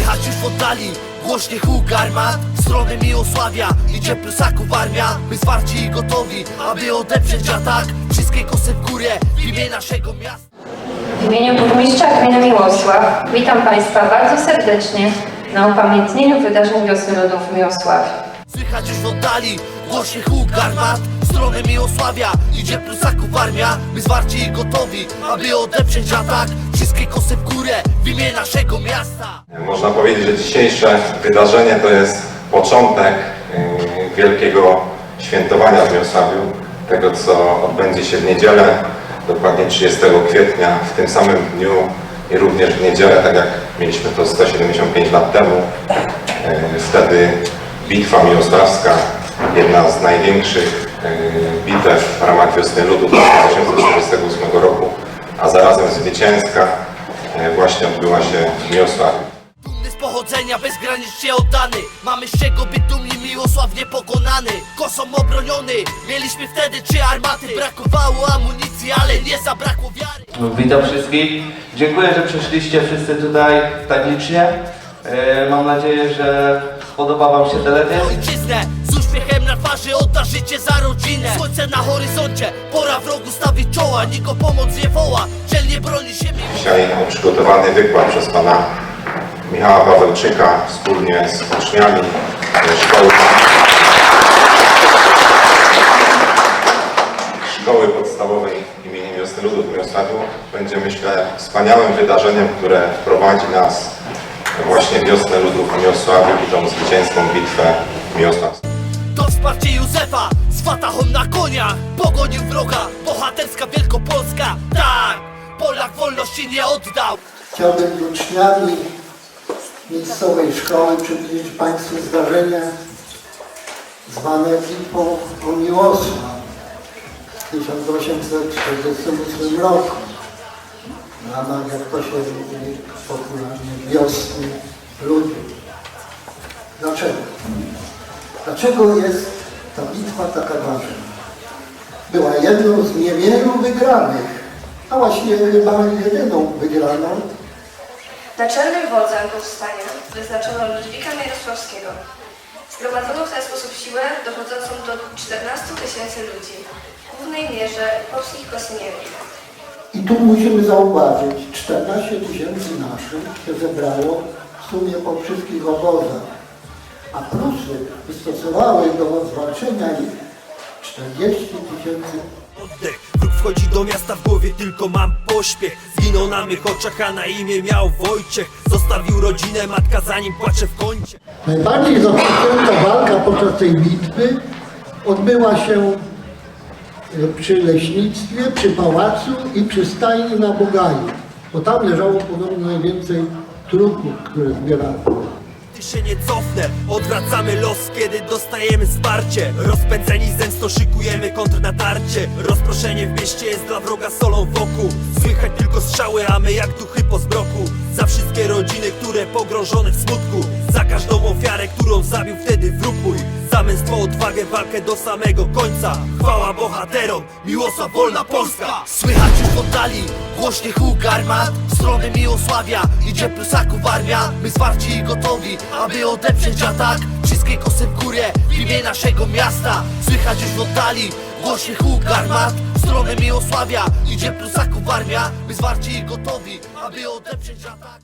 w oddali. Głośnie huk armat W stronę Miłosławia Idzie prusaków armia My zwarci i gotowi Aby odeprzeć atak. Wszystkie kosy w górę W imię naszego miasta. W imieniu burmistrza gminy Miłosław witam Państwa bardzo serdecznie na upamiętnieniu wydarzeń Wiosny Ludów w Miłosławiu. Słychać już w oddali Głośnie huk armat W stronę Miłosławia Idzie prusaków armia My zwarci i gotowi Aby odeprzeć atak Kosy w górę W imię naszego miasta Można powiedzieć, że dzisiejsze wydarzenie to jest początek y, wielkiego świętowania w Miłosławiu, tego co odbędzie się w niedzielę, dokładnie 30 kwietnia, w tym samym dniu i również w niedzielę, tak jak mieliśmy to 175 lat temu. Y, Wtedy bitwa miłosławska, jedna z największych y, bitew w ramach Wiosny Ludów 1848 roku, a zarazem zwycięska właśnie odbyła się w Miłosławiu. Dumny z pochodzenia, bezgranicznie oddany Mamy z czego być dumni, Miłosław niepokonany Kosą obroniony, mieliśmy wtedy trzy armaty Brakowało amunicji, ale nie zabrakło wiary Witam wszystkich. Dziękuję, że przyszliście wszyscy tutaj tak licznie. E, Mam nadzieję, że spodoba Wam się teledysk. Ojczyznę, twarzy odda życie za rodzinę. Słońce na horyzoncie, pora wrogu stawić czoła. Nikt o pomoc nie woła, dzielnie broni się mi Dzisiaj przygotowany wykład przez pana Michała Pawełczyka wspólnie z uczniami szkoły, szkoły podstawowej imienia Wiosny Ludów. W Miłosławiu będzie myślę wspaniałym wydarzeniem, które wprowadzi nas właśnie Wiosnę Ludów. W Miłosławiu i tą zwycięską bitwę Miłosławską. Wsparcie Józefa, z fatachą na koniach Pogonił wroga, bohaterska Wielkopolska Tak, Polak wolności nie oddał Chciałbym uczniami miejscowej szkoły przybliżyć Państwu zdarzenie zwane bitwą o Miłosław w 1848 roku. W ramach, jak to się popularnie, wiosny ludów. Dlaczego? Dlaczego jest ta bitwa taka ważna? Była jedną z niewielu wygranych, a właściwie chyba jedyną wygraną Naczelnym wodzem powstania wyznaczono Ludwika Jarosławskiego. Zgromadzono w ten sposób siłę dochodzącą do 14 tysięcy ludzi, w głównej mierze polskich kosmierów. I tu musimy zauważyć, 14 tysięcy naszych się zebrało w sumie po wszystkich obozach, a Prusy wystosowały do zwalczenia ich 40 tysięcy. Oddech. Wróg wchodzi do miasta w głowie, tylko mam pośpiech. Zginął na mych oczach, a na imię miał Wojciech. Zostawił rodzinę, matka za nim płacze w kącie. Najbardziej zapoczęta walka podczas tej bitwy odbyła się e, przy leśnictwie, przy pałacu i przy stajni na Bogaju, bo tam leżało podobno najwięcej trupów, które zbierano. Ty się nie cofnę, odwracamy los, kiedy dostajemy wsparcie. Rozpędzeni zemstą szykujemy kontrnatarcie Rozproszenie w mieście jest dla wroga solą wokół Słychać tylko strzały, a my jak duchy po zbroku. Za wszystkie rodziny, które pogrążone w smutku. Za każdą ofiarę, którą zabił wtedy wróg mój Za męstwo, odwagę, walkę do samego końca. Chwała bohaterom, Miłosław Wolna Polska. Słychać już oddali, głośnie huk armat. W stronę Miłosławia, idzie prusaków armia. My zwarci i gotowi, aby odeprzeć atak. Wszystkie kosy w górę, w imię naszego miasta. Słychać już oddali, głośnie huk armat. W stronę Miłosławia, idzie prusaków armia. My zwarci i gotowi, aby odeprzeć atak